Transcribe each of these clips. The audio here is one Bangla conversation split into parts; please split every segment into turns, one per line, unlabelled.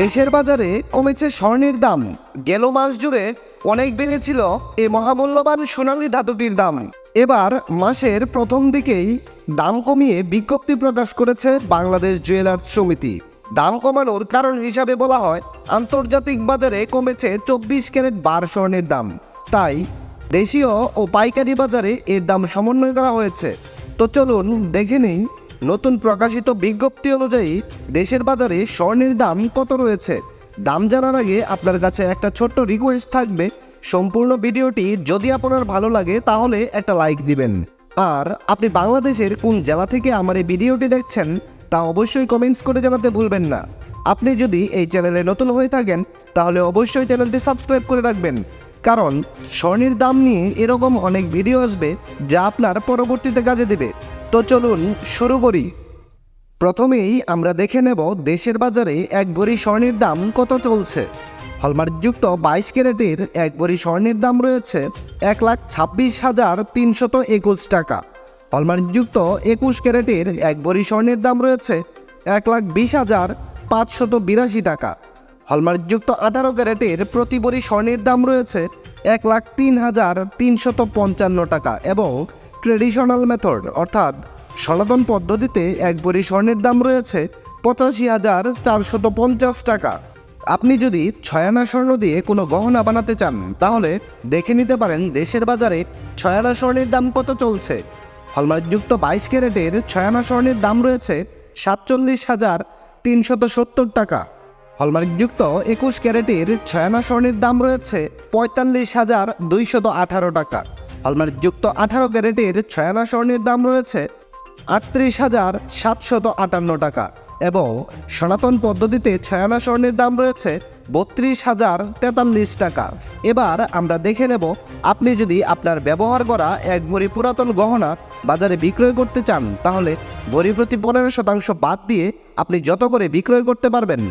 দেশের বাজারে কমেছে স্বর্ণের দাম। গেল মাস জুড়ে অনেক বেড়েছিল এই মহামূল্যবান সোনালী ধাতুটির দাম। এবার মাসের প্রথম দিকেই দাম কমিয়ে বিজ্ঞপ্তি প্রকাশ করেছে বাংলাদেশ জুয়েলার্স সমিতি। দাম কমানোর কারণ হিসাবে বলা হয়, আন্তর্জাতিক বাজারে কমেছে চব্বিশ ক্যারেট বার স্বর্ণের দাম। তাই দেশীয় ও পাইকারি বাজারে এর দাম সমন্বয় করা হয়েছে। তো চলুন দেখে নেই নতুন প্রকাশিত বিজ্ঞপ্তি অনুযায়ী দেশের বাজারে স্বর্ণের দাম কত রয়েছে? দাম জানার আগে আপনার কাছে একটা ছোট্ট রিকোয়েস্ট থাকবে। সম্পূর্ণ ভিডিওটি যদি আপনার ভালো লাগে, তাহলে একটা লাইক দিবেন। আর আপনি বাংলাদেশের কোন জেলা থেকে আমার এই ভিডিওটি দেখছেন, তা অবশ্যই কমেন্টস করে জানাতে ভুলবেন না। আপনি যদি এই চ্যানেলে নতুন হয়ে থাকেন, তাহলে অবশ্যই চ্যানেলটি সাবস্ক্রাইব করে রাখবেন। কারণ স্বর্ণের দাম নিয়ে এরকম অনেক ভিডিও আসবে যা আপনার পরবর্তীতে কাজে দেবে। তো চলুন শুরু করি। প্রথমেই আমরা দেখে নেব দেশের বাজারে এক ভরি স্বর্ণের দাম কত চলছে। হলমার্কযুক্ত বাইশ ক্যারেটের এক ভরি স্বর্ণের দাম রয়েছে এক লাখ ছাব্বিশ হাজার তিনশত একুশ টাকা। হলমার্কযুক্ত একুশ ক্যারেটের এক ভরি স্বর্ণের দাম রয়েছে এক লাখ বিশ হাজার পাঁচশত বিরাশি টাকা। হলমার্কযুক্ত আঠারো ক্যারেটের প্রতি ভরি স্বর্ণের দাম রয়েছে এক লাখ তিন হাজার তিনশত পঞ্চান্ন টাকা এবং ট্রেডিশনাল মেথড, অর্থাৎ সনাতন পদ্ধতিতে এক ভরি স্বর্ণের দাম রয়েছে পঁচাশি হাজার চারশত পঞ্চাশ টাকা। আপনি যদি ছয়ানা স্বর্ণ দিয়ে কোনো গহনা বানাতে চান, তাহলে দেখে নিতে পারেন দেশের বাজারে ছয়ানা স্বর্ণের দাম কত চলছে। হলমার্কযুক্ত বাইশ ক্যারেটের ছয়ানা স্বর্ণের দাম রয়েছে সাতচল্লিশ হাজার তিনশত সত্তর টাকা। হলমার্কযুক্ত একুশ ক্যারেটের ছয়ানা স্বর্ণের দাম রয়েছে পঁয়তাল্লিশ হাজার দুইশত আঠারো টাকা। হলমার্কযুক্ত আঠারো ক্যারেটের ছয়ানা স্বর্ণের দাম রয়েছে আটত্রিশ হাজার সাতশত আটান্ন টাকা এবং সনাতন পদ্ধতিতে ছয়ানা স্বর্ণের দাম রয়েছে বত্রিশ হাজার তেতাল্লিশ টাকা। এবার আমরা দেখে নেব, আপনি যদি আপনার ব্যবহার করা এক ভরি পুরাতন গহনা বাজারে বিক্রয় করতে চান, তাহলে ভরি প্রতি পনেরো শতাংশ বাদ দিয়ে আপনি যত করে বিক্রয় করতে পারবেন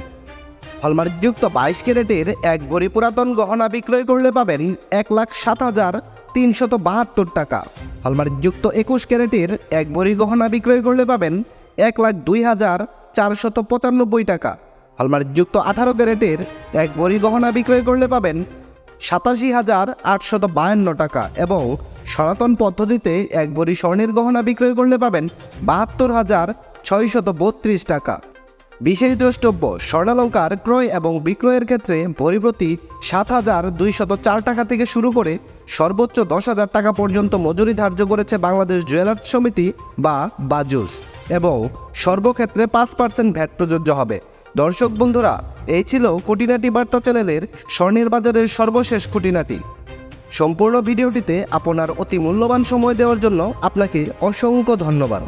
হলমার্কযুক্ত বাইশ ক্যারেটের এক ভরি পুরাতন গহনা বিক্রয় করলে পাবেন এক লাখ সাত হাজার তিনশত বাহাত্তর টাকা। হলমার্কযুক্ত একুশ ক্যারেটের এক ভরি গহনা বিক্রয় করলে পাবেন এক লাখ দুই হাজার চারশত পঁচানব্বই টাকা। হলমার্কযুক্ত আঠারো ক্যারেটের এক ভরি গহনা বিক্রয় করলে পাবেন সাতাশি হাজার আটশত বায়ান্ন টাকা এবং সনাতন পদ্ধতিতে এক ভরি স্বর্ণের গহনা বিক্রয় করলে পাবেন বাহাত্তর হাজার ছয়শত বত্রিশ টাকা। বিশেষ দ্রষ্টব্য, স্বর্ণালঙ্কার ক্রয় এবং বিক্রয়ের ক্ষেত্রে পরিপ্রতি সাত হাজার দুইশত চার টাকা থেকে শুরু করে সর্বোচ্চ দশ হাজার টাকা পর্যন্ত মজুরি ধার্য করেছে বাংলাদেশ জুয়েলার্স সমিতি বা বাজুস এবং সর্বক্ষেত্রে পাঁচ পার্সেন্ট ভ্যাট প্রযোজ্য হবে। দর্শক বন্ধুরা, এই ছিল খুঁটিনাটি বার্তা চ্যানেলের স্বর্ণের বাজারের সর্বশেষ খুঁটিনাটি। সম্পূর্ণ ভিডিওটিতে আপনার অতি মূল্যবান সময় দেওয়ার জন্য আপনাকে অসংখ্য ধন্যবাদ।